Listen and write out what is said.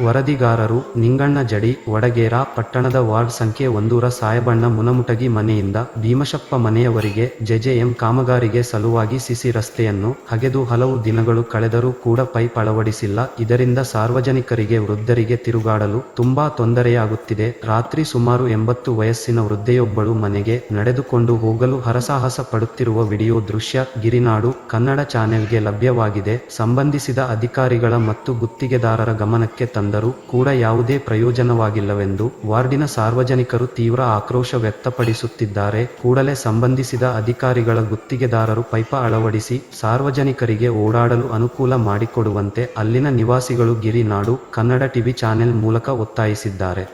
ವರದಿಗಾರರು ನಿಂಗಣ್ಣ ಜಡಿ, ವಡಗೇರ ಪಟ್ಟಣದ ವಾರ್ಡ್ ಸಂಖ್ಯೆ ಒಂದೂರ ಸಾಯಬಣ್ಣ ಮುನಮುಟಗಿ ಮನೆಯಿಂದ ಭೀಮಶಪ್ಪ ಮನೆಯವರಿಗೆ ಜೆಜೆಎಂ ಕಾಮಗಾರಿಗೆ ಸಲುವಾಗಿ ಸಿಸಿ ರಸ್ತೆಯನ್ನು ಹಗೆದು ಹಲವು ದಿನಗಳು ಕಳೆದರೂ ಕೂಡ ಪೈಪ್ ಅಳವಡಿಸಿಲ್ಲ. ಇದರಿಂದ ಸಾರ್ವಜನಿಕರಿಗೆ, ವೃದ್ಧರಿಗೆ ತಿರುಗಾಡಲು ತುಂಬಾ ತೊಂದರೆಯಾಗುತ್ತಿದೆ. ರಾತ್ರಿ ಸುಮಾರು ಎಂಬತ್ತು ವಯಸ್ಸಿನ ವೃದ್ಧೆಯೊಬ್ಬಳು ಮನೆಗೆ ನಡೆದುಕೊಂಡು ಹೋಗಲು ಹರಸಾಹಸ ಪಡುತ್ತಿರುವ ವಿಡಿಯೋ ದೃಶ್ಯ ಗಿರಿನಾಡು, ಕನ್ನಡ ಚಾನೆಲ್ಗೆ ಲಭ್ಯವಾಗಿದೆ. ಸಂಬಂಧಿಸಿದ ಅಧಿಕಾರಿಗಳ ಮತ್ತು ಗುತ್ತಿಗೆದಾರರ ಗಮನಕ್ಕೆ ತಂದರೂ ಕೂಡ ಯಾವುದೇ ಪ್ರಯೋಜನವಾಗಿಲ್ಲವೆಂದು ವಾರ್ಡಿನ ಸಾರ್ವಜನಿಕರು ತೀವ್ರ ಆಕ್ರೋಶ ವ್ಯಕ್ತಪಡಿಸುತ್ತಿದ್ದಾರೆ. ಕೂಡಲೇ ಸಂಬಂಧಿಸಿದ ಅಧಿಕಾರಿಗಳ ಗುತ್ತಿಗೆದಾರರು ಪೈಪ ಅಳವಡಿಸಿ ಸಾರ್ವಜನಿಕರಿಗೆ ಓಡಾಡಲು ಅನುಕೂಲ ಮಾಡಿಕೊಡುವಂತೆ ಅಲ್ಲಿನ ನಿವಾಸಿಗಳು ಗಿರಿನಾಡು ಕನ್ನಡ ಟಿವಿ ಚಾನೆಲ್ ಮೂಲಕ ಒತ್ತಾಯಿಸಿದ್ದಾರೆ.